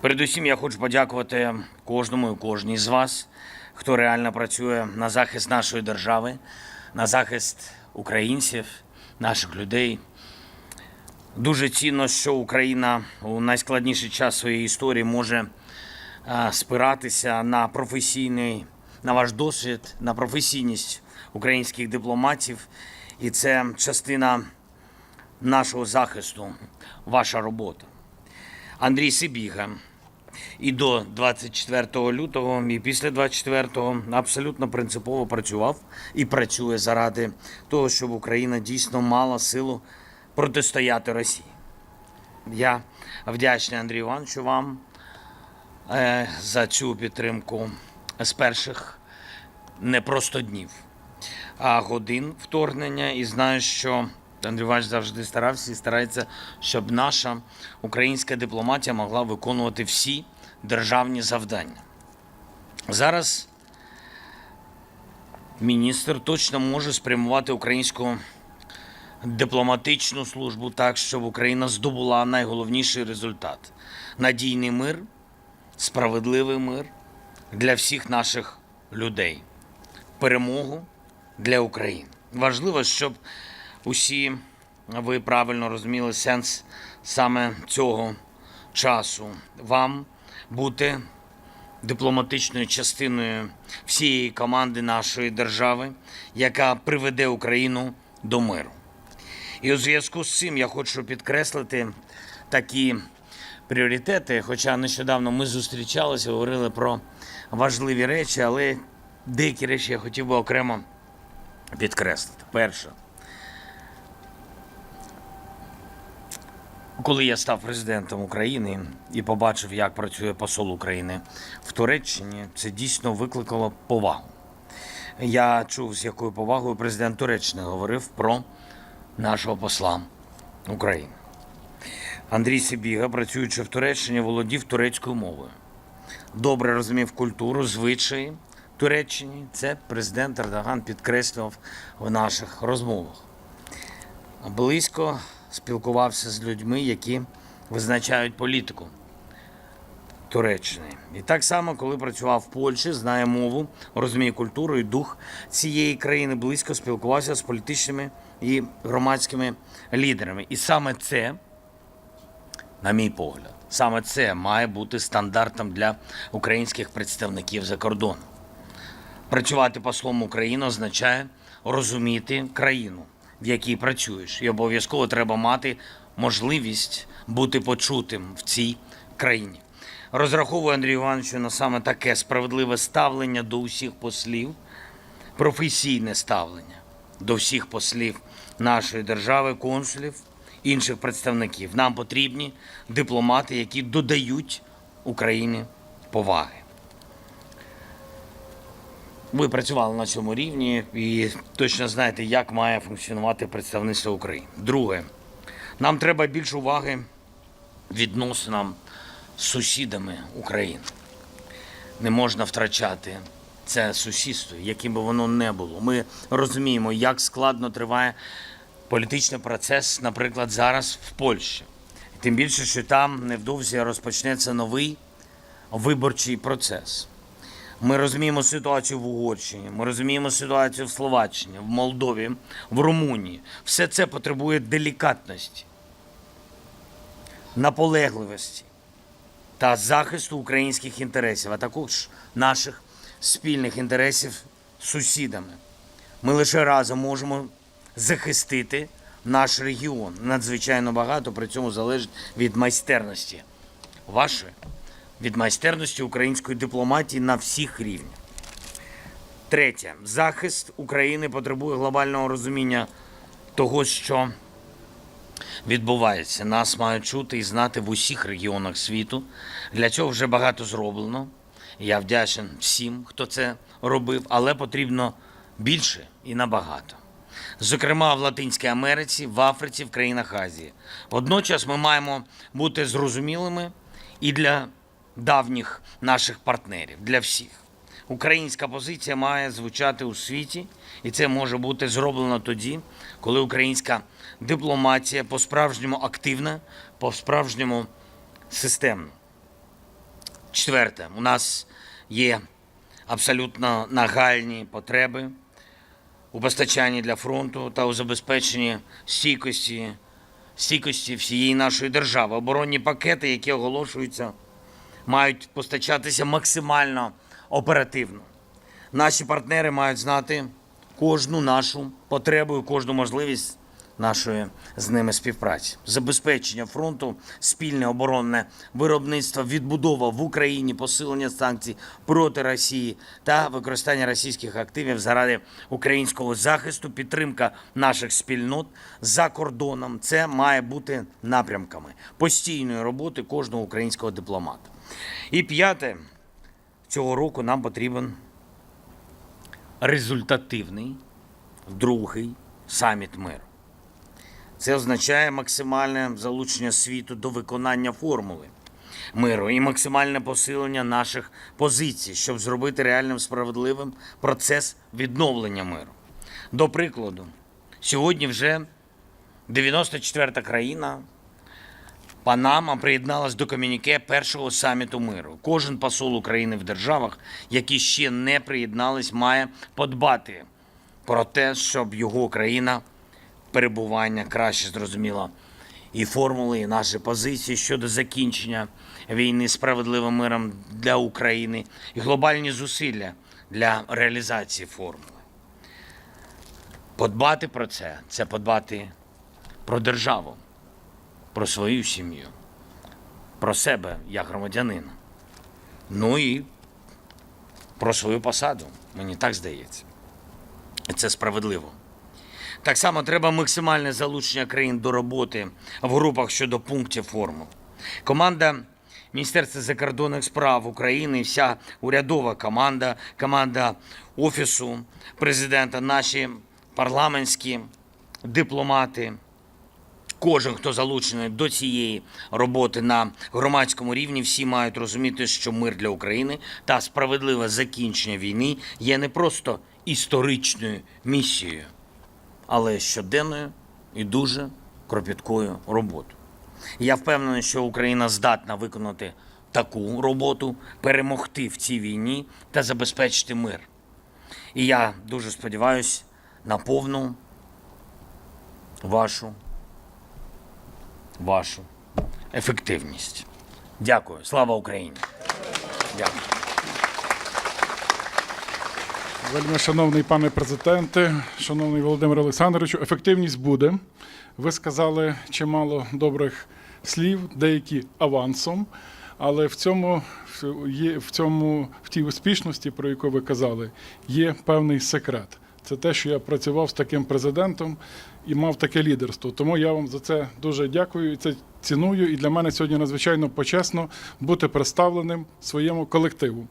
Передусім, я хочу подякувати кожному і кожній з вас, хто реально працює на захист нашої держави, на захист українців, наших людей. Дуже цінно, що Україна у найскладніший час своєї історії може спиратися на професійний, на ваш досвід, на професійність українських дипломатів. І це частина нашого захисту, ваша робота. Андрій Сибіга і до 24 лютого, і після 24-го абсолютно принципово працював і працює заради того, щоб Україна дійсно мала силу протистояти Росії. Я вдячний Андрію Івановичу вам е, за цю підтримку з перших не просто днів, а годин вторгнення. І знаю, що Андрій Іванович завжди старався і старається, щоб наша українська дипломатія могла виконувати всі державні завдання. Зараз міністр точно може спрямувати українську дипломатичну службу так, щоб Україна здобула найголовніший результат надійний мир, справедливий мир для всіх наших людей, перемогу для України. Важливо, щоб усі ви правильно розуміли сенс саме цього часу. Вам бути дипломатичною частиною всієї команди нашої держави, яка приведе Україну до миру. І у зв'язку з цим я хочу підкреслити такі пріоритети. Хоча нещодавно ми зустрічалися, говорили про важливі речі, але деякі речі я хотів би окремо підкреслити. Перше, коли я став президентом України і побачив, як працює посол України в Туреччині, це дійсно викликало повагу. Я чув, з якою повагою президент Туреччини говорив про нашого посла України. Андрій Сибіга, працюючи в Туреччині, володів турецькою мовою. Добре розумів культуру, звичаї Туреччини. Це президент Ердоган підкреслював в наших розмовах. Близько спілкувався з людьми, які визначають політику Туреччини. І так само, коли працював в Польщі, знає мову, розуміє культуру і дух цієї країни, близько спілкувався з політичними і громадськими лідерами. І саме це, на мій погляд, саме це має бути стандартом для українських представників за кордоном. Працювати послом України означає розуміти країну, в якій працюєш, і обов'язково треба мати можливість бути почутим в цій країні. Розраховую Андрію Івановичу на саме таке справедливе ставлення до усіх послів, професійне ставлення до всіх послів нашої держави, консулів, інших представників. Нам потрібні дипломати, які додають Україні поваги. Ви працювали на цьому рівні і точно знаєте, як має функціонувати представництво України. Друге, нам треба більше уваги відносинам з сусідами України. Не можна втрачати це сусідство, яким би воно не було. Ми розуміємо, як складно триває політичний процес, наприклад, зараз в Польщі. Тим більше, що там невдовзі розпочнеться новий виборчий процес. Ми розуміємо ситуацію в Угорщині, ми розуміємо ситуацію в Словаччині, в Молдові, в Румунії. Все це потребує делікатності, наполегливості та захисту українських інтересів, а також наших спільних інтересів з сусідами. Ми лише разом можемо захистити наш регіон. Надзвичайно багато при цьому залежить від майстерності вашої від майстерності української дипломатії на всіх рівнях. Третє, захист України потребує глобального розуміння того, що відбувається. Нас мають чути і знати в усіх регіонах світу. Для цього вже багато зроблено. Я вдячен всім, хто це робив, але потрібно більше і набагато. Зокрема, в Латинській Америці, в Африці, в країнах Азії. Водночас ми маємо бути зрозумілими і для давніх наших партнерів, для всіх. Українська позиція має звучати у світі, і це може бути зроблено тоді, коли українська дипломатія по-справжньому активна, по-справжньому системна. Четверте, у нас є абсолютно нагальні потреби у постачанні для фронту та у забезпеченні стійкості, стійкості всієї нашої держави. Оборонні пакети, які оголошуються, мають постачатися максимально оперативно. Наші партнери мають знати кожну нашу потребу і кожну можливість нашої з ними співпраці. Забезпечення фронту, спільне оборонне виробництво, відбудова в Україні, посилення санкцій проти Росії та використання російських активів заради українського захисту, підтримка наших спільнот за кордоном. Це має бути напрямками постійної роботи кожного українського дипломата. І п'яте, цього року нам потрібен результативний другий саміт миру. Це означає максимальне залучення світу до виконання формули миру і максимальне посилення наших позицій, щоб зробити реальним справедливим процес відновлення миру. До прикладу, сьогодні вже 94-та країна Панама приєдналась до комюніке першого саміту миру. Кожен посол України в державах, які ще не приєднались, має подбати про те, щоб його країна перебування краще зрозуміла і формули, і наші позиції щодо закінчення війни справедливим миром для України, і глобальні зусилля для реалізації формули. Подбати про це це подбати про державу, про свою сім'ю, про себе як громадянина. Ну і про свою посаду, мені так здається. Це справедливо. Так само треба максимальне залучення країн до роботи в групах щодо пунктів формул. Команда Міністерства закордонних справ України, вся урядова команда, команда Офісу президента, наші парламентські дипломати, Кожен, хто залучений до цієї роботи на громадському рівні, всі мають розуміти, що мир для України та справедливе закінчення війни є не просто історичною місією, але щоденною і дуже кропіткою роботою. Я впевнений, що Україна здатна виконати таку роботу, перемогти в цій війні та забезпечити мир. І я дуже сподіваюся на повну вашу вашу ефективність. Дякую. Слава Україні! Дякую. Вельми шановний пане президенте, шановний Володимир Олександровичу, ефективність буде. Ви сказали чимало добрих слів, деякі авансом, але в цьому є в цьому в тій успішності, про яку ви казали, є певний секрет. Це те, що я працював з таким президентом і мав таке лідерство. Тому я вам за це дуже дякую і це ціную. І для мене сьогодні надзвичайно почесно бути представленим своєму колективу.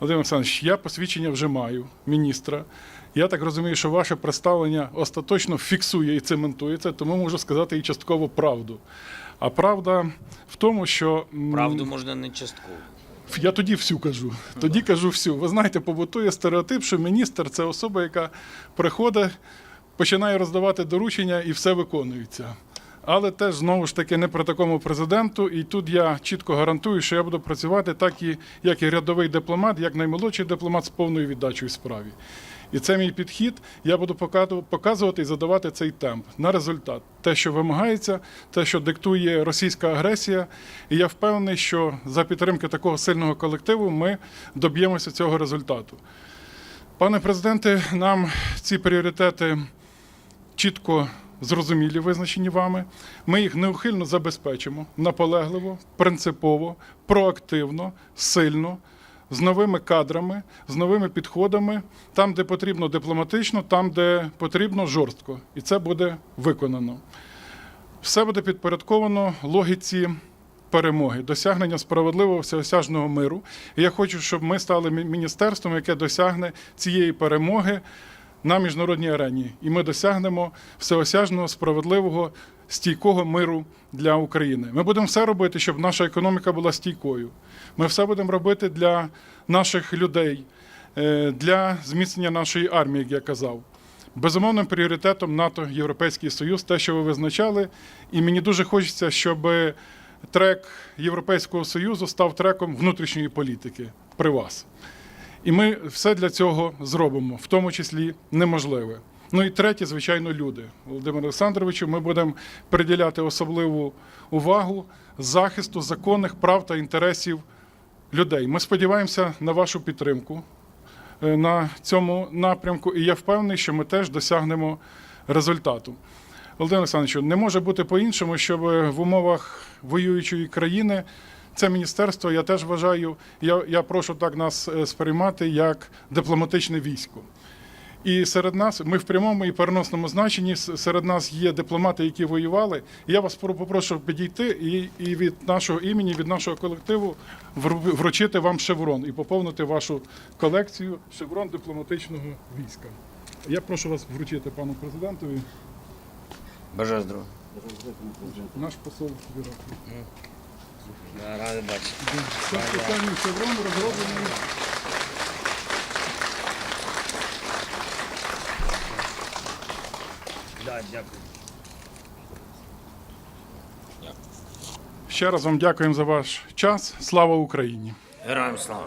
Володимир Олександрович, я посвідчення вже маю міністра. Я так розумію, що ваше представлення остаточно фіксує і цементується, тому можу сказати і частково правду. А правда в тому, що Правду можна не частково. Я тоді всю кажу. Тоді кажу всю. Ви знаєте, побутує стереотип, що міністр це особа, яка приходить, починає роздавати доручення і все виконується. Але теж знову ж таки не при такому президенту. І тут я чітко гарантую, що я буду працювати так, і, як і рядовий дипломат, як наймолодший дипломат з повною віддачею справі. І це мій підхід. Я буду показувати і задавати цей темп на результат. Те, що вимагається, те, що диктує російська агресія. І я впевнений, що за підтримки такого сильного колективу ми доб'ємося цього результату. Пане президенте, нам ці пріоритети чітко зрозумілі, визначені вами. Ми їх неухильно забезпечимо наполегливо, принципово, проактивно, сильно, з новими кадрами, з новими підходами, там, де потрібно дипломатично, там, де потрібно жорстко. І це буде виконано. Все буде підпорядковано логіці перемоги, досягнення справедливого всеосяжного миру. І я хочу, щоб ми стали міністерством, яке досягне цієї перемоги на міжнародній арені. І ми досягнемо всеосяжного, справедливого, стійкого миру для України. Ми будемо все робити, щоб наша економіка була стійкою. Ми все будемо робити для наших людей, е, для зміцнення нашої армії, як я казав. Безумовним пріоритетом НАТО, Європейський Союз, те, що ви визначали. І мені дуже хочеться, щоб трек Європейського Союзу став треком внутрішньої політики при вас. І ми все для цього зробимо, в тому числі неможливе. Ну і третє, звичайно, люди. Володимир Олександровичу, ми будемо приділяти особливу увагу захисту законних прав та інтересів людей. Ми сподіваємося на вашу підтримку е, на цьому напрямку, і я впевнений, що ми теж досягнемо результату. Володимир Олександровичу, не може бути по-іншому, щоб в умовах воюючої країни це міністерство, я теж вважаю, я, я прошу так нас е, сприймати як дипломатичне військо. І серед нас, ми в прямому і переносному значенні, серед нас є дипломати, які воювали. Я вас попрошу підійти і, і від нашого імені, від нашого колективу вру- вручити вам шеврон і поповнити вашу колекцію шеврон дипломатичного війська. Я прошу вас вручити пану президентові. Бажаю здоров'я. Наш посол в Іраку. Радий бачити. Це спеціальний шеврон розроблений. Дякую. Ще раз вам дякуємо за ваш час. Слава Україні! Героям слава.